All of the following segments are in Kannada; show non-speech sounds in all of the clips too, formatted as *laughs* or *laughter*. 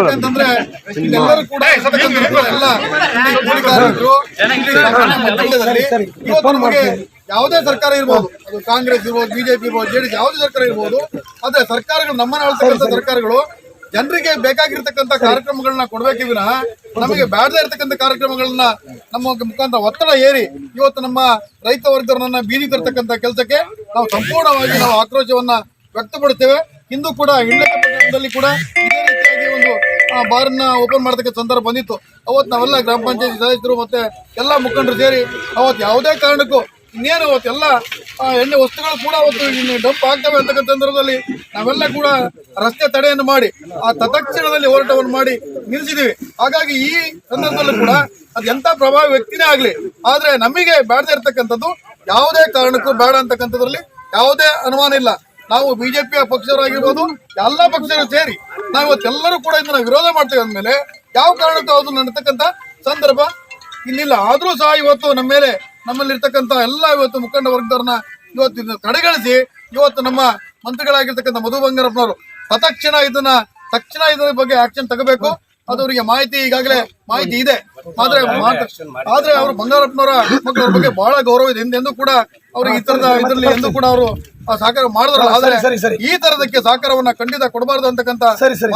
ಯಾಕಂತಂದ್ರೆ ಕೂಡ ಎಲ್ಲ ಇವತ್ತು ನಮಗೆ ಯಾವುದೇ ಸರ್ಕಾರ ಇರ್ಬೋದು ಅದು ಕಾಂಗ್ರೆಸ್ ಇರ್ಬೋದು ಬಿಜೆಪಿ ಇರ್ಬೋದು ಜೆಡಿಎಸ್ ಯಾವುದೇ ಸರ್ಕಾರ ಇರ್ಬೋದು ಆದ್ರೆ ಸರ್ಕಾರಗಳು ನಮ್ಮನ್ನ ಆಳ್ತಕ್ಕಂಥ ಸರ್ಕಾರಗಳು ಜನರಿಗೆ ಬೇಕಾಗಿರ್ತಕ್ಕಂಥ ಕಾರ್ಯಕ್ರಮಗಳನ್ನ ಕೊಡಬೇಕು ವಿನಃ ನಮಗೆ ಬೇಡದೇ ಇರತಕ್ಕಂಥ ಕಾರ್ಯಕ್ರಮಗಳನ್ನ ನಮ್ಮ ಮುಖಾಂತರ ಒತ್ತಡ ಏರಿ ಇವತ್ತು ನಮ್ಮ ರೈತ ವರ್ಗರನ್ನ ಬೀದಿ ತರ್ತಕ್ಕಂಥ ಕೆಲಸಕ್ಕೆ ನಾವು ಸಂಪೂರ್ಣವಾಗಿ ನಾವು ಆಕ್ರೋಶವನ್ನ ವ್ಯಕ್ತಪಡ್ತೇವೆ ಇಂದು ಕೂಡ ಪಟ್ಟಣದಲ್ಲಿ ಕೂಡ ಇದೇ ರೀತಿಯಾಗಿ ಒಂದು ಬಾರ್ನ ಓಪನ್ ಮಾಡತಕ್ಕ ಸಂದರ್ಭ ಬಂದಿತ್ತು. ಅವತ್ತು ನಾವೆಲ್ಲ ಗ್ರಾಮ ಪಂಚಾಯತಿ ಸದಸ್ಯರು ಮತ್ತೆ ಎಲ್ಲ ಮುಖಂಡರು ಸೇರಿ ಅವತ್ತು ಯಾವುದೇ ಕಾರಣಕ್ಕೂ ಇನ್ನೇನು ಅವತ್ತೆಲ್ಲ ಎಲ್ಲ ಎಣ್ಣೆ ವಸ್ತುಗಳು ಕೂಡ ಅವತ್ತು ಡಂಪ್ ಆಗ್ತವೆ ಅಂತಕ್ಕಂಥ ಸಂದರ್ಭದಲ್ಲಿ ನಾವೆಲ್ಲ ಕೂಡ ರಸ್ತೆ ತಡೆಯನ್ನು ಮಾಡಿ, ಆ ತತ್ಕ್ಷಣದಲ್ಲಿ ಹೋರಾಟವನ್ನು ಮಾಡಿ ನಿಲ್ಲಿಸಿದ್ದೀವಿ ಹಾಗಾಗಿ ಈ ಸಂದರ್ಭದಲ್ಲೂ ಕೂಡ ಅದು ಎಂತ ಪ್ರಭಾವಿ ವ್ಯಕ್ತಿನೇ ಆಗಲಿ, ಆದರೆ ನಮಗೆ ಬೇಡದೇ ಇರ್ತಕ್ಕಂಥದ್ದು ಯಾವುದೇ ಕಾರಣಕ್ಕೂ ಬೇಡ ಅಂತಕ್ಕಂಥದ್ರಲ್ಲಿ ಯಾವುದೇ ಅನುಮಾನ ಇಲ್ಲ. ನಾವು ಬಿಜೆಪಿಯ ಪಕ್ಷದವರಾಗಿರ್ಬೋದು, ಎಲ್ಲ ಪಕ್ಷರು ಸೇರಿ ನಾವು ಇವತ್ತೆಲ್ಲರೂ ಕೂಡ ಇದನ್ನ ವಿರೋಧ ಮಾಡ್ತೇವೆ ಅಂದಮೇಲೆ ಯಾವ ಕಾರಣಕ್ಕೂ ಅದು ನಡತಕ್ಕಂಥ ಸಂದರ್ಭ ಇಲ್ಲಿಲ್ಲ. ಆದರೂ ಸಹ ಇವತ್ತು ನಮ್ಮ ಮೇಲೆ ನಮ್ಮಲ್ಲಿರ್ತಕ್ಕಂಥ ಎಲ್ಲ ಇವತ್ತು ಮುಖಂಡ ವರ್ಗದವ್ರನ್ನ ಇವತ್ತು ಕಡೆಗಣಿಸಿ ಇವತ್ತು ನಮ್ಮ ಮಂತ್ರಿಗಳಾಗಿರ್ತಕ್ಕಂಥ ಮಧು ಬಂಗಾರಪ್ಪನವರು ತತ್ಕ್ಷಣ ಇದನ್ನ ತಕ್ಷಣ ಇದರ ಬಗ್ಗೆ ಆಕ್ಷನ್ ತಗೋಬೇಕು. ಅದು ಅವರಿಗೆ ಮಾಹಿತಿ ಈಗಾಗಲೇ ಮಾಹಿತಿ ಇದೆ. ಆದ್ರೆ ಆದ್ರೆ ಅವರು ಬಂಗಾರಪ್ಪನವರ *laughs* ಮಕ್ಕಳ ಬಗ್ಗೆ ಬಹಳ ಗೌರವ ಇದೆ. ಎಂದೆಂದೂ ಕೂಡ ಅವ್ರಿಗೆ ಈ ತರದ ಇದರಲ್ಲಿ ಎಂದು ಕೂಡ ಅವರು ಸಹಕಾರ ಮಾಡಿದ್ರಲ್ಲ. ಆದ್ರೆ ಈ ತರದಕ್ಕೆ ಸಹಕಾರವನ್ನ ಖಂಡಿತ ಕೊಡಬಾರ್ದು ಅಂತಕ್ಕಂಥ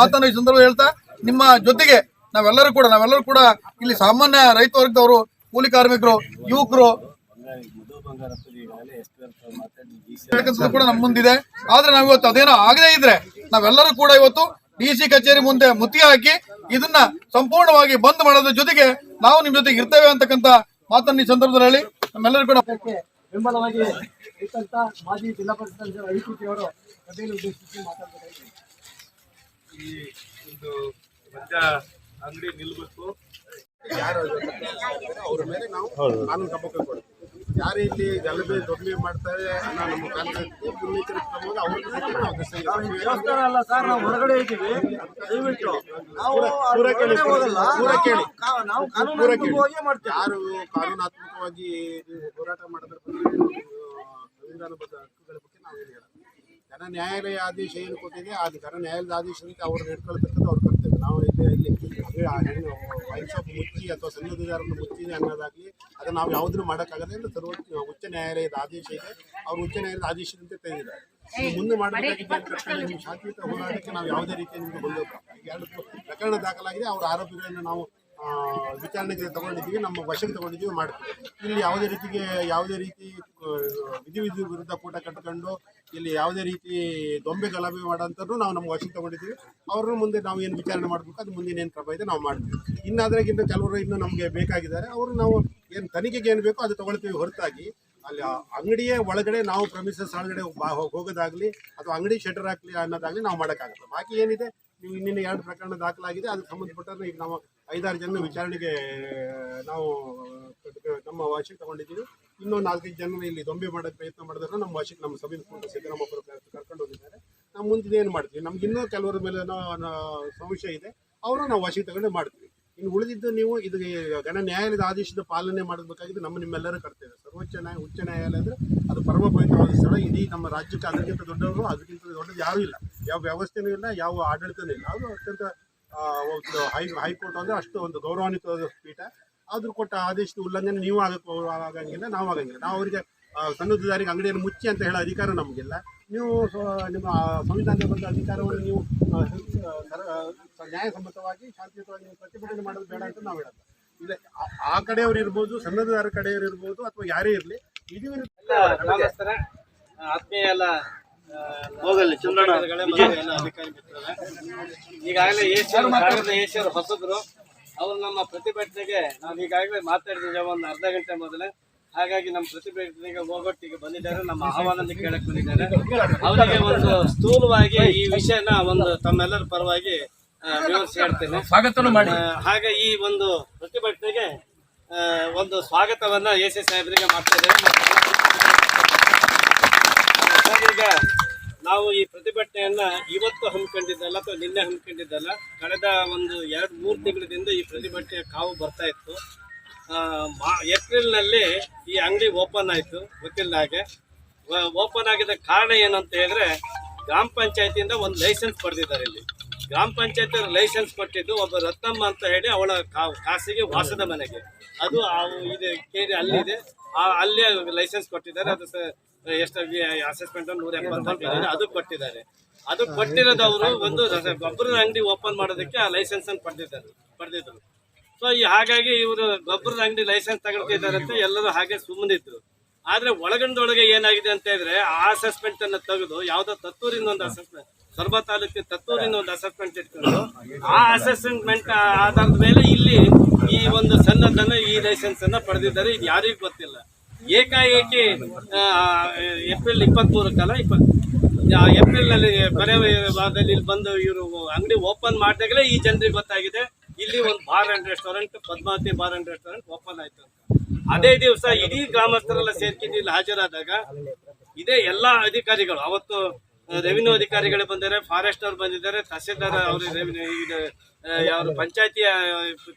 ಮಾತನ್ನು ಈ ಸಂದರ್ಭ ಹೇಳ್ತಾ ನಿಮ್ಮ ಜೊತೆಗೆ ನಾವೆಲ್ಲರೂ ಕೂಡ ನಾವೆಲ್ಲರೂ ಕೂಡ ಇಲ್ಲಿ ಸಾಮಾನ್ಯ ರೈತ ವರ್ಗದವರು ಕೂಲಿ ಕಾರ್ಮಿಕರು ಯುವಕರು ಕೂಡ ನಮ್ಮ ಮುಂದಿದೆ. ಆದ್ರೆ ನಾವು ಇವತ್ತು ಅದೇನೋ ಆಗದೇ ಇದ್ರೆ ನಾವೆಲ್ಲರೂ ಕೂಡ ಇವತ್ತು ಡಿ ಸಿ ಕಚೇರಿ ಮುಂದೆ ಮುತ್ತಿ ಹಾಕಿ ಇದನ್ನ ಸಂಪೂರ್ಣವಾಗಿ ಬಂದ್ ಮಾಡೋದ್ರ ಜೊತೆಗೆ ನಾವು ನಿಮ್ ಜೊತೆಗೆ ಇರ್ತೇವೆ ಅಂತಕ್ಕಂತ ಮಾತನ್ನ ಈ ಸಂದರ್ಭದಲ್ಲಿ ಹೇಳಿ. ನಮ್ಮೆಲ್ಲರೂ ಕೂಡ ಬೆಂಬಲವಾಗಿ ಮಾಜಿ ಜಿಲ್ಲಾ ಪರಿಷತ್ ಅವರು ಉದ್ದೇಶಿಸಿ ಈ ಒಂದು ಮದ್ಯ ಅಂಗಡಿ ನಿಲ್ಬೇಕು. ಯಾರು ಅವ್ರ ಮೇಲೆ ನಾವು ಕಾನೂನು ಕ್ರಮ ಕೈಗೊಳ್ತೀವಿ ಯಾರು ಇಲ್ಲಿ ಗಲಭೆ ದೊಡ್ಡ ಮಾಡ್ತಾರೆ ನಮ್ಮ ಮುನ್ನೆಚ್ಚರಿಕೆ ಕ್ರಮವಾಗಿ ಅವ್ರಿಗೆ ದೇವಸ್ಥಾನ ಅಲ್ಲ ಸರ್ ನಾವು ಹೊರಗಡೆ ಇದ್ದೀವಿ. ದಯವಿಟ್ಟು ನಾವು ಕೇಳಿ ಪೂರ ನಾವು- ಕಾನೂನಾತ್ಮಕವಾಗಿಯೇ ಮಾಡ್ತೀವಿ. ಯಾರು ಕಾನೂನಾತ್ಮಕವಾಗಿ ಹೋರಾಟ ಮಾಡಿದ್ರೆ ಬಗ್ಗೆ ಸಂವಿಧಾನಬದ್ಧ ಹಕ್ಕುಗಳ ಬಗ್ಗೆ ನಾವು ಏನು ಜನ ನ್ಯಾಯಾಲಯ ಆದೇಶ ಏನು ಕೊಟ್ಟಿದೆ ಅದು ಘನ ನ್ಯಾಯಾಲಯದ ಆದೇಶದಂತೆ ಅವರು ನಡ್ಕೊಳ್ತಕ್ಕಂಥ ಅವ್ರು ಕರ್ತೇವೆ ನಾವು ಇಲ್ಲಿ ಇಲ್ಲಿ ಆ ಹೆಣ್ಣು ವೈನ್ ಶಾಪ್ ಮುಚ್ಚಿ ಅಥವಾ ಸನ್ನದುದಾರನ್ನು ಮುಚ್ಚಿ ಅನ್ನೋದಾಗಲಿ ಅದನ್ನು ನಾವು ಯಾವುದನ್ನು ಮಾಡೋಕ್ಕಾಗಲ್ಲ ಎಂದು ಸರ್ವೋಚ್ಚ ಉಚ್ಚ ನ್ಯಾಯಾಲಯದ ಆದೇಶ ಇದೆ. ಅವರು ಉಚ್ಚ ನ್ಯಾಯಾಲಯದ ಆದೇಶದಂತೆ ತೆಗೆದಿದ್ದಾರೆ. ಮುಂದೆ ಮಾಡಬೇಕಾಗಿದ್ದ ಕರ್ತವ್ಯ ನಿಮ್ಮ ಶಾಂತಿಯುತ ಹೋರಾಟಕ್ಕೆ ನಾವು ಯಾವುದೇ ರೀತಿಯ ನಿಮಗೆ ಬಂದ ಎರಡು ಪ್ರಕರಣ ದಾಖಲಾಗಿದೆ. ಅವರ ಆರೋಪಿಗಳನ್ನು ನಾವು ವಿಚಾರಣೆಗೆ ತಗೊಂಡಿದ್ದೀವಿ, ನಮ್ಮ ವಶಕ್ಕೆ ತಗೊಂಡಿದ್ದೀವಿ, ಮಾಡ್ತೀವಿ. ಇಲ್ಲಿ ಯಾವುದೇ ರೀತಿಗೆ ಯಾವುದೇ ರೀತಿ ವಿಧಿವಿಧಿ ವಿಧಿ ವಿಧಿ ವಿರುದ್ಧ ಕೂಟ ಕಟ್ಕೊಂಡು, ಇಲ್ಲಿ ಯಾವುದೇ ರೀತಿ ದೊಂಬೆ ಗಲಭೆ ಮಾಡೋಂಥದ್ದು ನಾವು ನಮ್ಮ ವಶಕ್ಕೆ ತಗೊಂಡಿದ್ದೀವಿ. ಅವ್ರನ್ನ ಮುಂದೆ ನಾವು ಏನು ವಿಚಾರಣೆ ಮಾಡಬೇಕು, ಅದು ಮುಂದಿನ ಏನು ಕ್ರಮ ಇದೆ, ನಾವು ಮಾಡ್ತೀವಿ. ಇನ್ನಾದ್ರಾಗಿಂತ ಕೆಲವರು ಇನ್ನೂ ನಮಗೆ ಬೇಕಾಗಿದ್ದಾರೆ. ಅವರು ನಾವು ಏನು ತನಿಖೆಗೆ ಏನು ಬೇಕೋ ಅದು ತೊಗೊಳ್ತೀವಿ ಹೊರತಾಗಿ. ಅಲ್ಲಿ ಅಂಗಡಿಯ ಒಳಗಡೆ ನಾವು ಪ್ರಮಿಸಸ್ ಒಳಗಡೆ ಹೋಗೋದಾಗ್ಲಿ, ಅಥವಾ ಅಂಗಡಿ ಶಟರ್ ಹಾಕ್ಲಿ ಅನ್ನೋದಾಗ್ಲಿ ನಾವು ಮಾಡೋಕ್ಕಾಗಲ್ಲ. ಬಾಕಿ ಏನಿದೆ ನೀವು ಇನ್ನಿನ್ನ ಎರಡು ಪ್ರಕರಣ ದಾಖಲಾಗಿದೆ. ಅದಕ್ಕೆ ಸಂಬಂಧಪಟ್ಟಂತೆ ಈಗ ನಾವು ಐದಾರು ಜನ ವಿಚಾರಣೆಗೆ, ನಾವು, ನಮ್ಮ ವಶಕ್ಕೆ ತಗೊಂಡಿದ್ದೀವಿ. ಇನ್ನೂ ನಾಲ್ಕೈದು ಜನ ಇಲ್ಲಿ ದೊಂಬೆ ಮಾಡೋಕ್ಕೆ ಪ್ರಯತ್ನ ಮಾಡಿದ್ರೆ ನಮ್ಮ ವಶಕ್ಕೆ ನಮ್ಮ ಸಭೆ ಸಿದ್ದರಾಮಯ್ಯ ಕರ್ಕೊಂಡು ಹೋಗಿದ್ದಾರೆ. ನಾವು ಮುಂದೆ ಏನು ಮಾಡ್ತೀವಿ? ನಮ್ಗೆ ಇನ್ನೂ ಕೆಲವರ ಮೇಲೆ ಸಂಶಯ ಇದೆ. ಅವರು ನಾವು ವಶಕ್ಕೆ ತಗೊಂಡು ಮಾಡ್ತೀವಿ. ಇನ್ನು ಉಳಿದಿದ್ದು ನೀವು ಇದು ಗಣ ನ್ಯಾಯಾಲಯದ ಆದೇಶದ ಪಾಲನೆ ಮಾಡಬೇಕಾಗಿದ್ದು ನಮ್ಮ ನಿಮ್ಮೆಲ್ಲರೂ ಕರ್ತೇವೆ ಸರ್ವೋಚ್ಚ ನ್ಯಾಯ, ಉಚ್ಚ ನ್ಯಾಯಾಲಯ ಅಂದರೆ ಅದು ಪರಮ ಪವಿತ್ರವಾದ ಸ್ಥಳ. ಇಡೀ ನಮ್ಮ ರಾಜ್ಯಕ್ಕೆ ಅದಕ್ಕಿಂತ ದೊಡ್ಡವರು, ಅದಕ್ಕಿಂತ ದೊಡ್ಡದು ಯಾರೂ ಇಲ್ಲ. ಯಾವ ವ್ಯವಸ್ಥೆನೂ ಇಲ್ಲ, ಯಾವ ಆಡಳಿತನೂ ಇಲ್ಲ. ಅದು ಅತ್ಯಂತ ಒಂದು ಹೈ, ಹೈಕೋರ್ಟ್ ಅಂದರೆ ಅಷ್ಟು ಒಂದು ಗೌರವಾನ್ವಿತವಾದ ಪೀಠ. ಆದರೂ ಕೊಟ್ಟ ಆದೇಶದ ಉಲ್ಲಂಘನೆ ನೀವು ಆಗಕ್ಕೆ ಆಗಂಗಿಲ್ಲ, ನಾವು ಆಗಂಗಿಲ್ಲ. ನಾವು ಅವರಿಗೆ ಸನ್ನದ್ಧದಾರಿಗೆ ಅಂಗಡಿಯನ್ನು ಮುಚ್ಚಿ ಅಂತ ಹೇಳೋ ಅಧಿಕಾರ ನಮಗಿಲ್ಲ. ನೀವು ನಿಮ್ಮ ಸಂವಿಧಾನದ ಬಂದ ಅಧಿಕಾರವನ್ನು ನೀವು ನ್ಯಾಯಸಮ್ಮತವಾಗಿ, ಶಾಂತಿಯುತವಾಗಿ ನೀವು ಪ್ರತಿಭಟನೆ ಮಾಡೋದು ಬೇಡ ಅಂತ ನಾವು ಹೇಳಲ್ಲ ಇಲ್ಲ, ಆ- ಕಡೆಯವರು ಇರ್ಬೋದು ಸಣ್ಣದಾರ ಕಡೆಯವರು ಇರ್ಬೋದು ಅಥವಾ ಯಾರೇ ಇರಲಿ ಇದು ಆತ್ಮೀಯ ಎಲ್ಲ ಹೋಗಲ್ಲಿ ಈಗಾಗಲೇ ಏಷ್ಯರು ಕಾಗದ ಏಷ್ಯರು ಹೊಸಬ್ರು. ಅವ್ರು ನಮ್ಮ ಪ್ರತಿಭಟನೆಗೆ ನಾವು ಈಗಾಗಲೇ ಮಾತಾಡಿದ್ದೀವಿ ಒಂದು ಅರ್ಧ ಗಂಟೆ ಮೊದಲೇ. ಹಾಗಾಗಿ ನಮ್ಮ ಪ್ರತಿಭಟನೆಗೆ ಹೋಗೊಟ್ಟಿಗೆ ಬಂದಿದ್ದಾರೆ. ನಮ್ಮ ಆಹ್ವಾನ ಕೇಳಕ್ ಬಂದಿದ್ದಾರೆ. ಅವರಿಗೆ ಒಂದು ಸ್ಥೂಲವಾಗಿ ಈ ವಿಷಯನ ಒಂದು ತಮ್ಮೆಲ್ಲರ ಪರವಾಗಿ ವಿವರಿಸಿ ಹೇಳ್ತೇನೆ. ಸ್ವಾಗತ ಮಾಡಿ. ಹಾಗೆ ಈ ಒಂದು ಪ್ರತಿಭಟನೆಗೆ ಒಂದು ಸ್ವಾಗತವನ್ನ ಎ ಸಿ ಸಾಹೇಬರಿಗೆ ಮಾಡ್ತಾ ಇದ್ದೇವೆ. ಈಗ ನಾವು ಈ ಪ್ರತಿಭಟನೆಯನ್ನ ಇವತ್ತು ಹಮ್ಮಿಕೊಂಡಿದ್ದಲ್ಲ ಅಥವಾ ನಿನ್ನೆ ಹಮ್ಮಿಕೊಂಡಿದ್ದಲ್ಲ, ಕಳೆದ ಒಂದು ಎರಡು, ಮೂರು ತಿಂಗಳಿಂದ ಈ ಪ್ರತಿಭಟನೆಯ ಕಾವು ಬರ್ತಾ ಇತ್ತು. ಮಾ- ಏಪ್ರಿಲ್ನಲ್ಲಿ ಈ ಅಂಗಡಿ ಓಪನ್ ಆಯಿತು ಹಾಗೆ. ಓಪನ್ ಆಗಿದ ಕಾರಣ ಏನಂತ ಹೇಳಿದ್ರೆ, ಗ್ರಾಮ ಪಂಚಾಯತಿಯಿಂದ ಒಂದು ಲೈಸೆನ್ಸ್ ಪಡೆದಿದ್ದಾರೆ ಇಲ್ಲಿ. ಗ್ರಾಮ ಪಂಚಾಯತ್ ಲೈಸೆನ್ಸ್ ಕೊಟ್ಟಿದ್ದು ಒಬ್ಬ ರತ್ನಮ್ಮ ಅಂತ ಹೇಳಿ ಅವಳ ಖಾಸಗಿ ವಾಸದ ಮನೆಗೆ. ಅದು ಇದೆ ಕೇರಿ ಅಲ್ಲಿದೆ. ಆ, ಅಲ್ಲೇ ಲೈಸೆನ್ಸ್ ಕೊಟ್ಟಿದ್ದಾರೆ. ಅದು ಎಷ್ಟು ಅಸೆಸ್ಮೆಂಟ್ ನೂರ ಎಪ್ಪತ್ತು ಅದು ಕೊಟ್ಟಿದ್ದಾರೆ. ಅದು ಕೊಟ್ಟಿರೋದವರು ಒಂದು ಗೊಬ್ಬರದ ಅಂಗಡಿ ಓಪನ್ ಮಾಡೋದಕ್ಕೆ ಆ ಲೈಸೆನ್ಸ್ ಅನ್ನು ಪಡೆದಿದ್ದಾರೆ ಪಡೆದಿದ್ರು. ಸೊ ಈ ಹಾಗಾಗಿ ಇವರು ಗೊಬ್ಬರದ ಅಂಗಡಿ ಲೈಸೆನ್ಸ್ ತಗೊಳ್ತಿದ್ದಾರೆ ಅಂತ ಎಲ್ಲರೂ ಹಾಗೆ ಸುಮ್ಮನಿದ್ರು ಆದ್ರೆ ಒಳಗಂಡೊಳಗೆ ಏನಾಗಿದೆ ಅಂತ ಹೇಳಿದ್ರೆ, ಆ ಅಸೆಸ್ಮೆಂಟ್ ಅನ್ನ ತೆಗೆದು ಯಾವ್ದೋ ತತ್ತೂರಿನ ಒಂದು ಅಸೆಸ್ಮೆಂಟ್ ಸೊರಬ ತಾಲೂಕಿನ ತತ್ತೂರಿನ ಒಂದು ಅಸೆಸ್ಮೆಂಟ್ ಇಟ್ಕೊಂಡು ಆ ಅಸೆಸ್ಮೆಂಟ್ ಆಧಾರದ ಮೇಲೆ ಇಲ್ಲಿ ಈ ಒಂದು ಸಣ್ಣದನ್ನ ಈ ಲೈಸೆನ್ಸ್ ಅನ್ನ ಪಡೆದಿದ್ದಾರೆ. ಇದು ಯಾರಿಗೂ ಗೊತ್ತಿಲ್ಲ. ಏಕಾಏಕಿ ಏಪ್ರಿಲ್ ಇಪ್ಪತ್ತ್ ಮೂರಕ್ಕಲ್ಲ ಇಪ್ಪತ್ ಏಪ್ರಿಲ್ನಲ್ಲಿ ಇಲ್ಲಿ ಬಂದು ಇವರು ಅಂಗಡಿ ಓಪನ್ ಮಾಡಿದಾಗಲೇ ಈ ಜನರಿಗೆ ಗೊತ್ತಾಗಿದೆ. ಇಲ್ಲಿ ಒಂದು bar and restaurant, Padmavati bar and restaurant open ಆಯ್ತು ಅಂತ. ಅದೇ ದಿವಸ ಇಡೀ ಗ್ರಾಮಸ್ಥರೆಲ್ಲ ಸೇರ್ಕೊಂಡು ಇಲ್ಲಿ ಹಾಜರಾದಾಗ ಇದೇ ಎಲ್ಲಾ ಅಧಿಕಾರಿಗಳು, ಅವತ್ತು ರೆವಿನ್ಯೂ ಅಧಿಕಾರಿಗಳು ಬಂದಿದ್ದಾರೆ ಫಾರೆಸ್ಟ್ ಅವ್ರು ಬಂದಿದ್ದಾರೆ, ತಹಸೀಲ್ದಾರ್ ಅವರು ರೆವಿನ್ಯೂ ಯಾರು ಪಂಚಾಯತಿಯ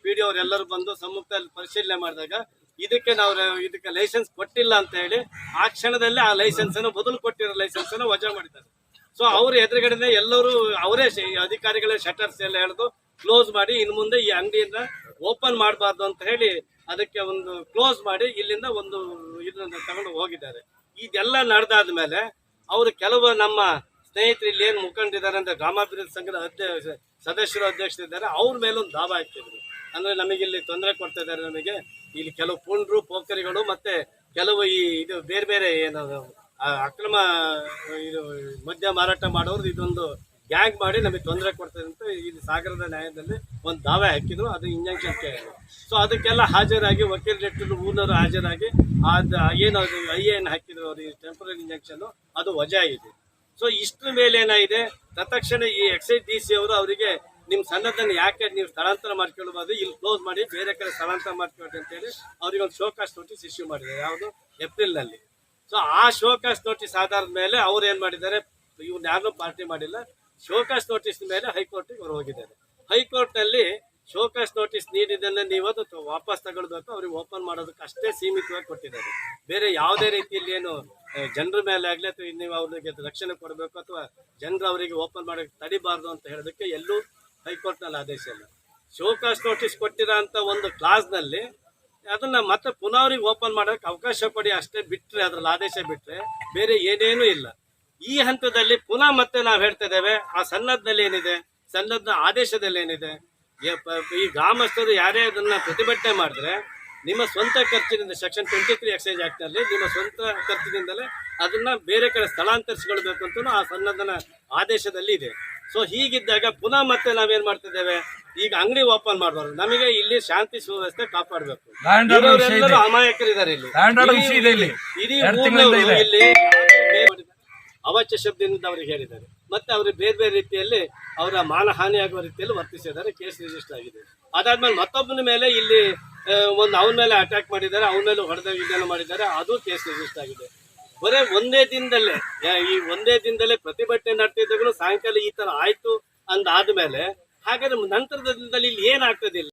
ಪಿ ಡಿ ಅವರೆಲ್ಲರೂ ಬಂದು ಸಮ್ಮುಖದಲ್ಲಿ ಪರಿಶೀಲನೆ ಮಾಡಿದಾಗ ಇದಕ್ಕೆ ನಾವು ಇದಕ್ಕೆ ಲೈಸೆನ್ಸ್ ಕೊಟ್ಟಿಲ್ಲ ಅಂತ ಹೇಳಿ ಆ ಕ್ಷಣದಲ್ಲಿ ಆ ಲೈಸೆನ್ಸ್ ಅನ್ನು ಬದಲು ಕೊಟ್ಟಿರೋ ಲೈಸೆನ್ಸ್ ಅನ್ನು ವಜಾ ಮಾಡಿದ್ದಾರೆ. ಸೊ ಅವ್ರ ಎದುರುಗಡೆ ಎಲ್ಲರೂ ಅವರೇ ಅಧಿಕಾರಿಗಳೇ ಶಟರ್ಸ್ ಎಲ್ಲ ಹಿಡಿದು ಕ್ಲೋಸ್ ಮಾಡಿ ಇನ್ನು ಮುಂದೆ ಈ ಅಂಗಡಿಯನ್ನ ಓಪನ್ ಮಾಡಬಾರ್ದು ಅಂತ ಹೇಳಿ ಅದಕ್ಕೆ ಒಂದು ಕ್ಲೋಸ್ ಮಾಡಿ ಇಲ್ಲಿಂದ ಒಂದು ಇದನ್ನ ತಗೊಂಡು ಹೋಗಿದ್ದಾರೆ. ಇದೆಲ್ಲ ನಡೆದಾದ್ಮೇಲೆ ಅವರು ಕೆಲವು ನಮ್ಮ ಸ್ನೇಹಿತರು ಇಲ್ಲಿ ಏನು ಮುಖಂಡಿದ್ದಾರೆ ಅಂದ್ರೆ ಗ್ರಾಮಾಭಿವೃದ್ಧಿ ಸಂಘದ ಅಧ್ಯಕ್ಷ ಸದಸ್ಯರು ಅಧ್ಯಕ್ಷರಿದ್ದಾರೆ ಅವ್ರ ಮೇಲೊಂದು ದಾಬ ಹಾಕಿದ್ರು ಅಂದ್ರೆ ನಮಗಿಲ್ಲಿ ತೊಂದರೆ ಕೊಡ್ತಾ ಇದ್ದಾರೆ ನಮಗೆ. ಇಲ್ಲಿ ಕೆಲವು ಪುಂಡ್ರು ಪೋಖರಿಗಳು ಮತ್ತೆ ಕೆಲವು ಈ ಇದು ಬೇರೆ ಬೇರೆ ಏನು ಆ, ಅಕ್ರಮ ಇದು ಮದ್ಯ ಮಾರಾಟ ಮಾಡೋರು ಇದೊಂದು ಗ್ಯಾಂಗ್ ಮಾಡಿ ನಮಗೆ ತೊಂದರೆ ಕೊಡ್ತಾರೆ ಅಂತ ಇಲ್ಲಿ ಸಾಗರದ ನ್ಯಾಯದಲ್ಲಿ ಒಂದು ದಾವೆ ಹಾಕಿದ್ರು. ಅದು ಇಂಜೆಕ್ಷನ್ ಸೊ ಅದಕ್ಕೆಲ್ಲ ಹಾಜರಾಗಿ ವಕೀಲ್ ಲೆಟ್ಟರ್ ಊನರು ಹಾಜರಾಗಿ ಅದು ಏನು ಅದು ಐ ಎನ್ ಹಾಕಿದ್ರು ಅವ್ರಿಗೆ ಟೆಂಪ್ರರಿ ಇಂಜೆಕ್ಷನ್ ಅದು ವಜಾ ಇದೆ ಸೊ ಇಷ್ಟ್ರ ಮೇಲೆ ಏನಾಗಿದೆ ತತ್ಕ್ಷಣ ಈ ಎಕ್ಸೈಸ್ ಡಿ ಸಿ ಅವರು ಅವರಿಗೆ ನಿಮ್ಮ ಸನ್ನದನ್ನು ಯಾಕೆ ನೀವು ಸ್ಥಳಾಂತರ ಮಾಡ್ಕೊಳ್ಬಾರ್ದು? ಇಲ್ಲಿ ಕ್ಲೋಸ್ ಮಾಡಿ ಬೇರೆ ಕಡೆ ಸ್ಥಳಾಂತರ ಮಾಡ್ಕೊಳ್ಳಿ ಅಂತೇಳಿ ಅವ್ರಿಗೆ ಒಂದು ಶೋಕಾಸ್ ನೋಟಿಸ್ ಇಶ್ಯೂ ಮಾಡಿದ್ದಾರೆ. ಯಾವುದು? ಏಪ್ರಿಲ್ನಲ್ಲಿ ಸೊ ಆ ಶೋಕಾಸ್ ನೋಟಿಸ್ ಆಧಾರದ ಮೇಲೆ ಅವ್ರು ಏನು ಮಾಡಿದ್ದಾರೆ? ಇವ್ರು ಯಾರನ್ನೂ ಪಾರ್ಟಿ ಮಾಡಿಲ್ಲ. ಶೋಕಾಸ್ ನೋಟಿಸ್ ಮೇಲೆ ಹೈಕೋರ್ಟಿಗೆ ಅವರು ಹೋಗಿದ್ದಾರೆ. ಹೈಕೋರ್ಟ್ನಲ್ಲಿ ಶೋಕಾಸ್ ನೋಟಿಸ್ ನೀಡಿದ್ದನ್ನು ನೀವು ಅದು ವಾಪಸ್ ತಗೊಳ್ಬೇಕು. ಅವ್ರಿಗೆ ಓಪನ್ ಮಾಡೋದಕ್ಕೆ ಅಷ್ಟೇ ಸೀಮಿತವಾಗಿ ಕೊಟ್ಟಿದ್ದಾರೆ. ಬೇರೆ ಯಾವುದೇ ರೀತಿಯಲ್ಲಿ ಏನು ಜನರ ಮೇಲೆ ಆಗಲಿ ಅಥವಾ ನೀವು ಅವ್ರಿಗೆ ರಕ್ಷಣೆ ಕೊಡಬೇಕು ಅಥವಾ ಜನರು ಅವರಿಗೆ ಓಪನ್ ಮಾಡೋಕ್ಕೆ ತಡಿಬಾರ್ದು ಅಂತ ಹೇಳೋದಕ್ಕೆ ಎಲ್ಲೂ ಹೈಕೋರ್ಟ್ನಲ್ಲಿ ಆದೇಶ ಇಲ್ಲ. ಶೋಕಾಸ್ ನೋಟಿಸ್ ಕೊಟ್ಟಿರೋ ಒಂದು ಕ್ಲಾಸ್ನಲ್ಲಿ ಅದನ್ನ ಮತ್ತೆ ಪುನಃ ಅವ್ರಿಗೆ ಓಪನ್ ಮಾಡೋಕೆ ಅವಕಾಶ ಕೊಡಿ ಅಷ್ಟೇ ಬಿಟ್ಟರೆ ಅದ್ರಲ್ಲಿ ಆದೇಶ ಬಿಟ್ಟರೆ ಬೇರೆ ಏನೇನೂ ಇಲ್ಲ. ಈ ಹಂತದಲ್ಲಿ ಪುನಃ ಮತ್ತೆ ನಾವು ಹೇಳ್ತಾ ಇದ್ದೇವೆ, ಆ ಸನ್ನದ್ದಲ್ಲಿ ಏನಿದೆ ಸನ್ನದ್ದ ಆದೇಶದಲ್ಲಿ ಏನಿದೆ ಈ ಗ್ರಾಮಸ್ಥರು ಯಾರೇ ಅದನ್ನ ಪ್ರತಿಭಟನೆ ಮಾಡಿದ್ರೆ ನಿಮ್ಮ ಸ್ವಂತ ಖರ್ಚಿನಿಂದ ಸೆಕ್ಷನ್ ಟ್ವೆಂಟಿ ತ್ರೀ ಎಕ್ಸೈಸ್ ಆಕ್ಟ್ನಲ್ಲಿ ನಿಮ್ಮ ಸ್ವಂತ ಖರ್ಚಿನಿಂದಲೇ ಅದನ್ನ ಬೇರೆ ಕಡೆ ಸ್ಥಳಾಂತರಿಸಿಕೊಳ್ಬೇಕು ಅಂತ ಆ ಸನ್ನದ್ಧನ ಆದೇಶದಲ್ಲಿ ಇದೆ. ಸೊ ಹೀಗಿದ್ದಾಗ ಪುನಃ ಮತ್ತೆ ನಾವೇನ್ ಮಾಡ್ತಿದ್ದೇವೆ? ಈಗ ಅಂಗಡಿ ಓಪನ್ ಮಾಡಬಾರ್ದು. ನಮಗೆ ಇಲ್ಲಿ ಶಾಂತಿ ಸುವ್ಯವಸ್ಥೆ ಕಾಪಾಡಬೇಕು. ಅಮಾಯಕರಿದ್ದಾರೆ ಇಲ್ಲಿ. ಇಡೀ- ಇಲ್ಲಿ. ಅವಾಚ್ಯ ಶಬ್ದದಿಂದ ಅವರಿಗೆ ಹೇಳಿದ್ದಾರೆ. ಮತ್ತೆ ಅವ್ರಿಗೆ ಬೇರೆ ಬೇರೆ ರೀತಿಯಲ್ಲಿ ಅವರ ಮಾನಹಾನಿಯಾಗುವ ರೀತಿಯಲ್ಲಿ ವರ್ತಿಸಿದ್ದಾರೆ, ಕೇಸ್ ರಿಜಿಸ್ಟರ್ ಆಗಿದೆ. ಅದಾದ್ಮೇಲೆ ಮತ್ತೊಬ್ಬನ ಮೇಲೆ ಇಲ್ಲಿ ಒಂದು ಅವನ ಮೇಲೆ ಅಟ್ಯಾಕ್ ಮಾಡಿದ್ದಾರೆ, ಅವನ ಮೇಲೆ ಹೊಡೆದ ವಿಧಾನ ಮಾಡಿದ್ದಾರೆ, ಅದು ಕೇಸ್ ರಿಜಿಸ್ಟರ್ ಆಗಿದೆ. ಬರೇ ಒಂದೇ ದಿನದಲ್ಲೇ ಈ ಒಂದೇ ದಿನದಲ್ಲೇ ಪ್ರತಿಭಟನೆ ನಡೆದಿದ್ದಾಗಲೂ ಸಾಯಂಕಾಲ ಈ ತರ ಆಯ್ತು ಅಂದಾದ್ಮೇಲೆ, ಹಾಗಾದ್ರೆ ನಂತರದ ದಿನದಲ್ಲಿ ಇಲ್ಲಿ ಏನಾಗ್ತದಿಲ್ಲ